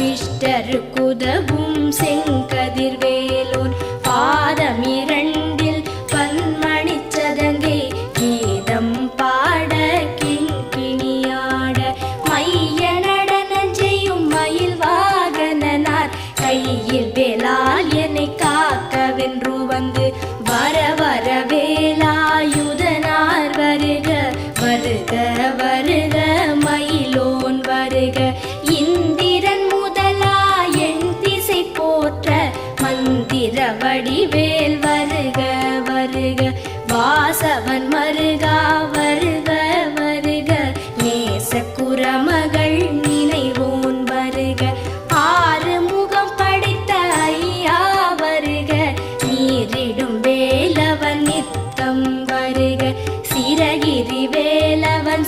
சிஷ்டருக்குதவும் செங்கதிர்வேலோன் பாதம் இரண்டில் பன்மணிச் சதங்கே கீதம் பாட கிண்கிணியாட மைய நடனம் செய்யும் மயில் வாகனனார். கையில் வேலால் என்னை காக்கவென்று வந்து வர வர வேலாயுதனார். வருக வருக வருக மயிலோன் வருக. மந்திர வடிவேல் வருக வருக. வாசவன் மருகா வருக வருக. நேச குரமகள் நினைவோன் வருக. ஆறு முகம் படைத்த ஐயா வருக. நீரிடும் வேலவன் நித்தம் வருக. சிறகிரி வேலவன்